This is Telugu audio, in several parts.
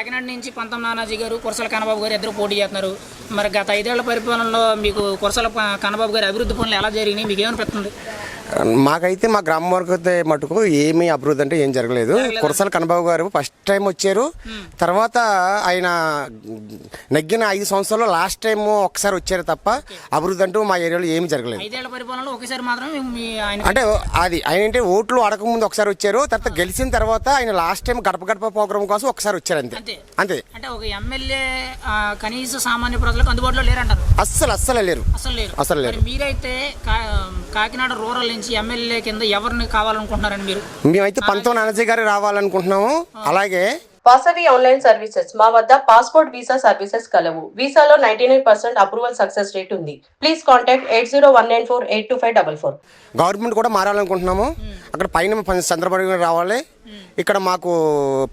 కాకినాడ నుంచి పంతం నానాజీ గారు కురసల కన్నబాబు గారు ఇద్దరు పోటీ చేస్తున్నారు. మరి గత ఐదేళ్ళ పరిపాలనలో మీకు కురసల కన్నబాబు గారి అభివృద్ధి పనులు ఎలా జరిగినాయి? మీకు ఏమనిపిస్తుంది మాకైతే మా గ్రామం వరకు అయితే మటుకు ఏమీ అభివృద్ధి అంటే ఏం జరగలేదు. కురసాల కన్నబాబు గారు ఫస్ట్ టైం వచ్చారు. తర్వాత ఆయన నగ్గిన ఐదు సంవత్సరాలు లాస్ట్ టైం ఒకసారి వచ్చారు తప్ప అభివృద్ధి అంటూ మా ఏరియాలో ఏమీ జరగలేదు. అంటే అది ఆయన అంటే ఓట్లు అడగక ముందు ఒకసారి వచ్చారు తర్వాత గెలిచిన తర్వాత ఆయన లాస్ట్ టైం గడప గడప ప్రోగ్రామ్ కోసం ఒకసారి వచ్చారు అంతే. అంతే. అంటే ఒక ఎమ్మెల్యే ఆ, కనీస సామాన్య ప్రజలకు అందుబాటులో లేరంటారు. అస్సలు అస్సలు లేరు. అసలు లేరు. అసలు లేరు. మరి మీరైతే కాకినాడ రూరల్ నుంచి ఎమ్మెల్యే కింద ఎవరిని కావాలనుకుంటున్నారండి మీరు? మేమైతే పంతం నానజీ గారు రావాలనుకుంటున్నాము. అలాగే వాసవి ఆన్లైన్ సర్వీసెస్ మా వద్ద పాస్పోర్ట్ వీసా సర్వీసెస్ కలవు. వీసాలో ninety nine percent approval success rate ఉంది. Please contact eight zero one nine four eight two five double four. Government కూడా మారాలనుకుంటున్నాము. అక్కడ పైన చంద్రబాబు గారు రావాలి. ఇక్కడ మాకు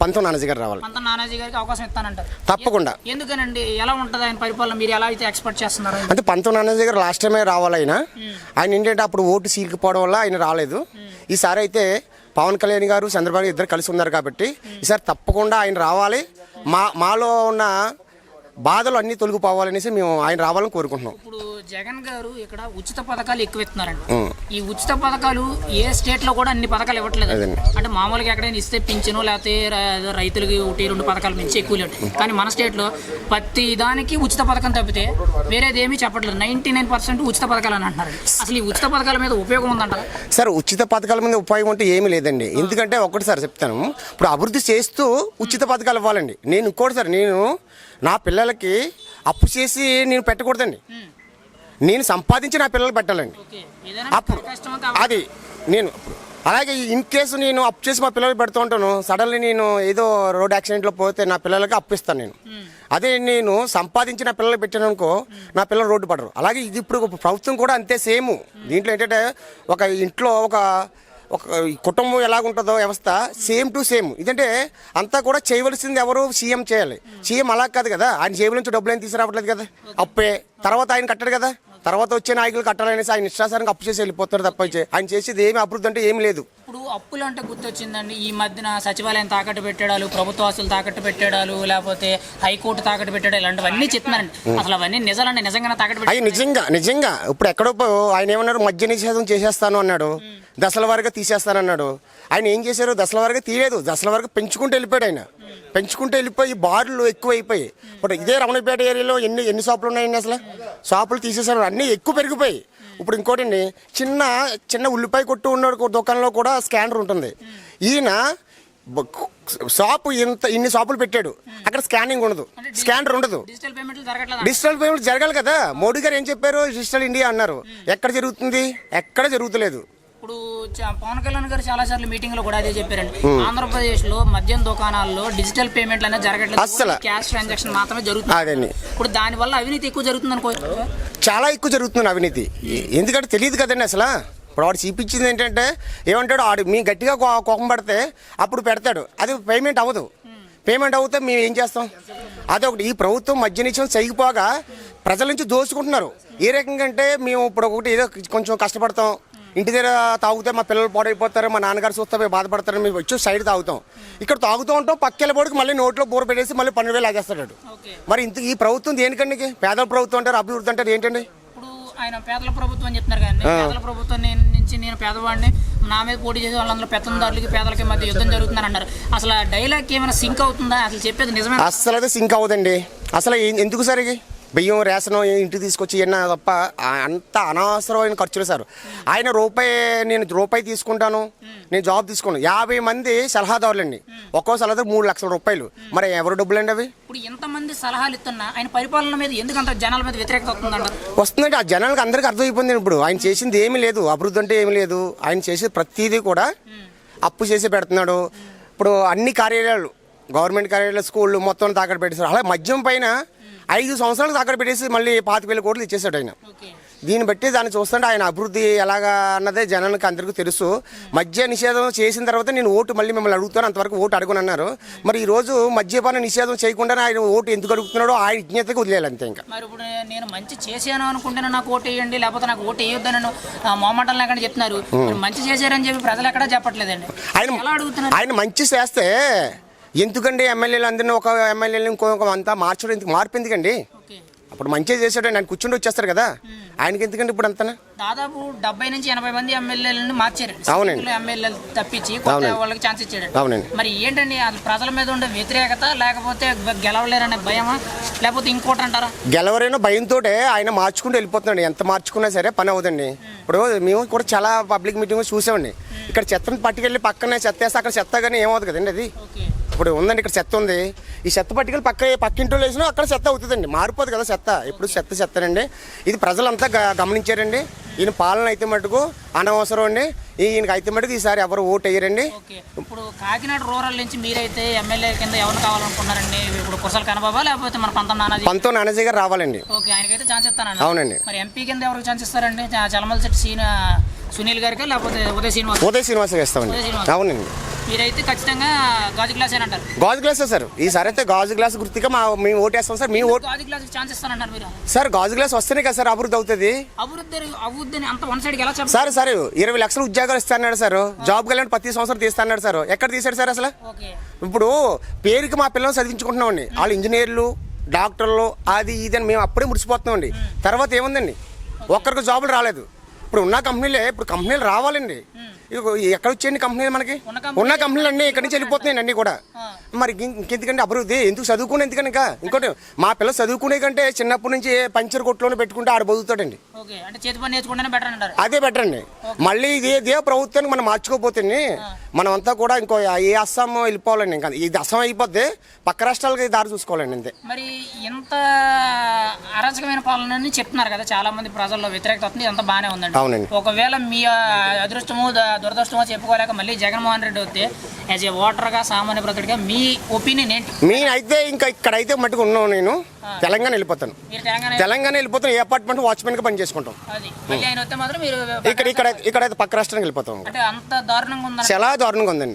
పంతం నానజీ గారు రావాలి. పంత నానాజీ గారికి అవకాశం ఇస్తానంటారు. తప్పకుండా. ఎందుకనండి? ఎలా ఉంటుంది ఆయన పరిపాలన? మీరు ఎలా అయితే ఎక్స్పెక్ట్ చేస్తున్నారు? అంటే పంతం నానజీ గారు లాస్ట్ టైమే రావాలి ఆయన. ఆయన ఏంటంటే అప్పుడు ఓటు సీకపోవడం వల్ల ఆయన రాలేదు. ఈసారి అయితే పవన్ కళ్యాణ్ గారు చంద్రబాబు ఇద్దరు కలిసి ఉన్నారు కాబట్టి ఈసారి తప్పకుండా ఆయన రావాలి. మా మాలో ఉన్న బాధలు అన్నీ తొలగిపోవాలనేసి మేము ఆయన రావాలని కోరుకుంటున్నాం. ఇప్పుడు జగన్ గారు ఇక్కడ ఉచిత పథకాలు ఎక్కువ ఇస్తున్నారండి ఈ ఉచిత పథకాలు ఏ స్టేట్లో కూడా అన్ని పథకాలు ఇవ్వట్లేదు. అంటే మామూలుగా ఎక్కడైనా ఇస్తే పింఛను లేకపోతే రైతులకి ఒకటి రెండు పథకాలు మించి ఎక్కువ లేవు. కానీ మన స్టేట్లో ప్రతి దానికి ఉచిత పథకం తప్పితే వేరేది ఏమీ చెప్పట్లేదు. నైన్టీ నైన్ పర్సెంట్ ఉచిత పథకాలు అని అంటున్నారు. అసలు ఈ ఉచిత పథకాల మీద ఉపయోగం ఉందంటారా? సార్ ఉచిత పథకాల మీద ఉపయోగం అంటే ఏమీ లేదండి. ఎందుకంటే ఒకటి సార్ చెప్తాను. ఇప్పుడు అభివృద్ధి చేస్తూ ఉచిత పథకాలు ఇవ్వాలండి. నేను ఇంకోటి సార్ నేను నా పిల్లలకి అప్పు చేసి నేను పెట్టకూడదండి. నేను సంపాదించి నా పిల్లలు పెట్టాలండి. అప్పుడు అది నేను అలాగే ఇన్ కేసు నేను అప్పు చేసి మా పిల్లలు పెడుతూ ఉంటాను సడన్లీ నేను ఏదో రోడ్ యాక్సిడెంట్లో పోతే నా పిల్లలకి అప్పు ఇస్తాను నేను. అదే నేను సంపాదించి నా పిల్లలు పెట్టాను అనుకో నా పిల్లలు రోడ్డు పడరు. అలాగే ఇది ఇప్పుడు ప్రభుత్వం కూడా అంతే సేమ్. దీంట్లో ఏంటంటే ఒక ఇంట్లో ఒక ఒక కుటుంబం ఎలాగుంటుందో వ్యవస్థ సేమ్ టు సేమ్. ఇదంటే అంతా కూడా చేయవలసింది ఎవరు? సీఎం చేయాలి. సీఎం అలా కాదు కదా. ఆయన జేబుల నుంచి డబ్బులు ఏం తీసుకురావట్లేదు కదా. అప్పే. తర్వాత ఆయన కట్టాడు కదా. తర్వాత వచ్చే నాయకులు కట్టాలనేసి ఆయన ఇష్టాసారంగా అప్పు చేసి వెళ్ళిపోతారు తప్ప ఆయన చేసేది ఏమి అభివృద్ధి అంటే ఏమి లేదు. ఇప్పుడు అప్పులు అంటే గుర్తొచ్చిందండి. ఈ మధ్యన సచివాలయం తాకట్టు పెట్టడాలు ప్రభుత్వ ఆస్తులు తాకట్టు పెట్టడాలు లేకపోతే హైకోర్టు తాకట్టు పెట్టడాలు ఇలాంటివన్నీ చెప్తున్నారండి అసలు అవన్నీ నిజాలండి. నిజంగానే తాకట్టు నిజంగా నిజంగా. ఇప్పుడు ఎక్కడో ఆయన ఏమన్నారు మద్య నిషేధం చేసేస్తాను అన్నాడు. దశల వారిగా తీసేస్తానన్నాడు. ఆయన ఏం చేశారు దశల వారిగా తీయలేదు. దశల వరకు పెంచుకుంటూ వెళ్ళిపోయాడు ఆయన. పెంచుకుంటూ వెళ్ళిపోయి బార్లు ఎక్కువ అయిపోయి ఇప్పుడు ఇదే రమణపేట ఏరియాలో ఎన్ని ఎన్ని షాపులు ఉన్నాయండి అసలు? షాపులు తీసేసారు అన్నీ ఎక్కువ పెరిగిపోయి ఇప్పుడు ఇంకోటండి చిన్న చిన్న ఉల్లిపాయ కొట్టు ఉన్న దుకాణంలో కూడా స్కానర్ ఉంటుంది. ఈయన షాపు ఇంత ఇన్ని షాపులు పెట్టాడు. అక్కడ స్కానింగ్ ఉండదు. స్కానర్ ఉండదు. డిజిటల్ పేమెంట్ జరగాలి కదా. మోడీ గారు ఏం చెప్పారు? డిజిటల్ ఇండియా అన్నారు. ఎక్కడ జరుగుతుంది? ఎక్కడ జరుగుతలేదు. ఇప్పుడు పవన్ కళ్యాణ్ గారు చాలా సార్లు మీటింగ్లో కూడా అదే చెప్పారండి. ఆంధ్రప్రదేశ్లో మద్యం దుకాణాల్లో డిజిటల్ పేమెంట్లు అనేది జరగట్లేదు. అస్సలు. క్యాష్ ట్రాన్సాక్షన్ మాత్రమే జరుగుతుంది. ఇప్పుడు దాని వల్ల అవినీతి ఎక్కువ జరుగుతుంది అనుకో చాలా ఎక్కువ జరుగుతుంది అవినీతి. ఎందుకంటే తెలియదు కదండి అసలు. ఇప్పుడు వాడు చూపించింది ఏంటంటే ఏమంటాడు ఆడు మీ గట్టిగా కోపం పడితే అప్పుడు పెడతాడు. అది పేమెంట్ అవ్వదు. పేమెంట్ అవుతే మేము ఏం చేస్తాం? అదొకటి. ఈ ప్రభుత్వం మధ్య నిత్యం చేయకపోగా ప్రజల నుంచి దోచుకుంటున్నారు. ఏ రకంగా అంటే మేము ఇప్పుడు ఒకటి ఏదో కొంచెం కష్టపడతాం. ఇంటి దగ్గర తాగితే మా పిల్లలు పాడైపోతారు మా నాన్నగారు చూస్తే మేము బాధపడతారు మేము వచ్చి సైడ్ తాగుతాం. ఇక్కడ తాగుతూ ఉంటాం పక్కెళ్ళబోడికి మళ్ళీ నోట్లో బూర పెట్టేసి మళ్ళీ పన్నెండు వేలు లాగేస్తాడు మరి ఇంత ఈ ప్రభుత్వం దేనికండి పేదల ప్రభుత్వం అంటారు అభివృద్ధి అంటారు ఏంటండి? ఇప్పుడు ఆయన పేదల ప్రభుత్వం అని చెప్తున్నారు కానీ పేదల ప్రభుత్వం నుంచి నేను పేదవాడిని నా మీద పోటీ చేసే వాళ్ళందరూ పెత్తందారులకి పేదలకి మధ్య యుద్ధం జరుగుతుందని అన్నారు అసలు డైలాగ్ ఏమైనా సింక్ అవుతుందా? అసలు చెప్పేది నిజమే అస్సలు అయితే సింక్ అవ్వదండి. అసలు ఎందుకు సార్ ఇది బియ్యం రేషను ఇంటికి తీసుకొచ్చి ఎన్న తప్ప అంత అనవసరమైన ఖర్చులు సార్. ఆయన రూపాయి నేను రూపాయి తీసుకుంటాను నేను జాబ్ తీసుకున్నాను. యాభై మంది సలహాదారులండి. ఒక్కో సలహాదారు మూడు లక్షల రూపాయలు. మరి ఎవరు డబ్బులు అండి అవి? ఇప్పుడు ఎంతమంది సలహాలు ఇస్తున్నా ఆయన పరిపాలన మీద ఎందుకు అంత జనాల మీద వ్యతిరేకత వస్తుందంటారు? వస్తుందంటే ఆ జనాలకు అందరికీ అర్థమైపోయింది ఇప్పుడు. ఆయన చేసింది ఏమీ లేదు. అభివృద్ధి అంటే ఏమీ లేదు. ఆయన చేసే ప్రతిదీ కూడా అప్పు చేసి పెడుతున్నాడు. ఇప్పుడు అన్ని కార్యాలయాలు గవర్నమెంట్ కార్యాలయాలు స్కూళ్ళు మొత్తం తాకట్టు పెట్టేశారు. అలాగే మద్యం పైన ఐదు సంవత్సరాలు తాకట్టు పెట్టేసి మళ్ళీ పాతిక వేల కోట్లు ఇచ్చేసాడు ఆయన. దీన్ని బట్టి దాన్ని చూస్తుంటే ఆయన అభివృద్ధి ఎలాగా అన్నదే జనానికి అందరికీ తెలుసు. మద్య నిషేధం చేసిన తర్వాత నేను ఓటు మళ్ళీ మిమ్మల్ని అడుగుతాను అంతవరకు ఓటు అడుగునన్నారు మరి ఈ రోజు మద్యపాన నిషేధం చేయకుండానే ఆయన ఓటు ఎందుకు అడుగుతున్నాడో ఆయన విజ్ఞతకి వదిలేయాలి అంతే ఇంకా. మరి ఇప్పుడు నేను మంచి చేశాను అనుకుంటేనే నాకు ఓటు వేయండి లేకపోతే నాకు ఓటు వేయొద్దని మొహమాటం లేకుండా చెప్తున్నారు. మంచి చేశారని చెప్పి ప్రజలు ఎక్కడా చెప్పట్లేదండి. ఆయన ఆయన మంచి చేస్తే ఎందుకండి ఎమ్మెల్యేలు అందరినీ ఒక ఎమ్మెల్యేలు ఇంకొక అంతా మార్చడం ఎందుకు? మార్పు ఎందుకండి? అప్పుడు మంచిగా చేసాడు ఆయన కూర్చుండి వచ్చేస్తారు కదా. ఆయనకి ఎందుకండి ఇప్పుడు అంతనా? దాదాపు డెబ్బై నుంచి ఎనభై మంది ఎమ్మెల్యేలను మార్చారు. అవునండి. ఎమ్మెల్యేలు తప్పించి. వాళ్ళకి ఛాన్స్ ఇచ్చాడు. అవునండి. మరి ఏంటండి అది ప్రజల మీద ఉండే వ్యతిరేకత లేకపోతే గెలవలేరనే భయమా? లేకపోతే ఇంకోటి అంటారా? గెలవరైన భయంతో ఆయన మార్చుకుంటూ వెళ్ళిపోతున్నాడు. ఎంత మార్చుకున్నా సరే పని అవుదండి ఇప్పుడు మేము కూడా చాలా పబ్లిక్ మీటింగ్ చూసామండి. ఇక్కడ చెత్తను పట్టుకెళ్ళి పక్కనే చెత్త వేస్తే అక్కడ చెత్త కానీ ఏమవుతుంది కదండి అది? ఇప్పుడు ఉందండి ఇక్కడ చెత్త ఉంది. ఈ చెత్త పట్టుకెళ్ళి పక్క పక్కింట్లో వేసినా అక్కడ చెత్త అవుతుందండి. మారిపోదు కదా చెత్త. ఎప్పుడు చెత్త చెత్తనండి. ఇది ప్రజలంతా గమనించారండి. ఈయన పాలన అయితే మటుకు అనవసరం అండి. ఈయనకి అయితే మటుకు ఈసారి ఎవరు ఓటు వేయరండి. ఓకే. ఇప్పుడు కాకినాడ రూరల్ నుంచి మీరైతే ఎమ్మెల్యే కింద ఎవరిని కావాలనుకుంటున్నారండి? ఇప్పుడు కుసల కనబాబా లేకపోతే మన పంతం నానాజీ? పంతో నానాజీ గారు రావాలండి. ఓకే. ఆయనకైతే ఛాన్స్ ఇస్తానండి. అవునండి. మరి ఎంపీ కింద ఎవరికి ఛాన్స్ ఇస్తారండి? చలమల శెట్టి సీన సునీల్ గారికి లేకపోతే ఉదయ్ శ్రీనివాస్? ఉదయ్ శ్రీనివాస్ శ్రీనివాస్. అవునండి. మీరైతే ఖచ్చితంగా గాజు గ్లాస్ అంటారు? గాజు గ్లాసే సార్. ఈసారి అయితే గాజు గ్లాస్ గుర్తుగా మా మేము ఓటేస్తాం సార్. మీ ఓటు గాజు గ్లాస్ ఛాన్స్ ఇస్తానంటారు మీరు? సార్ గాజు గ్లాస్ వస్తేనే కదా సార్ అభివృద్ధి అవుతుంది. అభివృద్ధి అభివృద్ధిని అంత వన్ సైడ్కి ఎలా చెప్పారు సార్ సార్ ఇరవై లక్షల ఉద్యోగాలు ఇస్తాన్నాడు సార్. జాబ్ కలిగిన ప్రతి సంవత్సరం తీస్తాన్నాడు సార్. ఎక్కడ తీశాడు సార్ అసలు? ఇప్పుడు పేరుకి మా పిల్లల్ని చదివించుకుంటున్నామండి. వాళ్ళు ఇంజనీర్లు డాక్టర్లు అది ఇది అని మేము అప్పుడే ముడిచిపోతున్నామండి తర్వాత ఏముందండి? ఒక్కరికి జాబులు రాలేదు. ఇప్పుడు ఉన్న కంపెనీలే ఇప్పుడు కంపెనీలు రావాలండి. ఎక్కడ వచ్చేయండి కంపెనీలు మనకి? ఉన్న కంపెనీలు అన్నీ ఇక్కడి నుంచి వెళ్ళిపోతున్నాయి అన్నీ కూడా. మరి ఇంక- ఇంకెందుకంటే అభివృద్ధి? ఎందుకు చదువుకునే ఎందుకని ఇంకా? ఇంకోటి మా పిల్లలు చదువుకునే కంటే చిన్నప్పటి నుంచి పంచర్ కొట్టులోనే పెట్టుకుంటే ఆడ బతుకుతాడండి. ఓకే. అంటే చేతి పని నేర్చుకుంటేనే బెటర్ అంటారు. అదే బెటర్ అండి. మళ్ళీ ఇది ఇదే ప్రభుత్వానికి మనం మార్చుకోపోతే మనం అంతా కూడా ఇంకో ఏ అస్సాం వెళ్ళిపోవాలండి ఇంకా. ఇది అస్సాం అయిపోద్ది పక్క రాష్ట్రాలకి దారి చూసుకోవాలండి అంతే. మరి ఇంత అరాచకమైన పాలనని చెప్తున్నారు కదా చాలా మంది ప్రజల్లో. వ్యతిరేకత వస్తుంది అంత బాగానే ఉందండి. అవునండి. ఒకవేళ మీ అదృష్టమో దురదృష్టమో చెప్పుకోలేక మళ్ళీ జగన్మోహన్ రెడ్డి వస్తే యాజ్ ఏ ఓటర్గా సామాన్య ప్రజడిగా మీ ఒపీనియన్ ఏంటి? మీ అయితే ఇంకా ఇక్కడైతే మట్టుకు ఉన్నాను నేను. తెలంగాణ వెళ్ళిపోతాను. తెలంగాణ వెళ్ళిపోతాను ఏ అపార్ట్మెంట్ వాచ్మెన్గా పని చేసుకుంటాం. ఇక్కడ ఇక్కడ ఇక్కడైతే పక్క రాష్ట్రానికి వెళ్ళిపోతాం. చాలా దారుణంగా ఉందండి.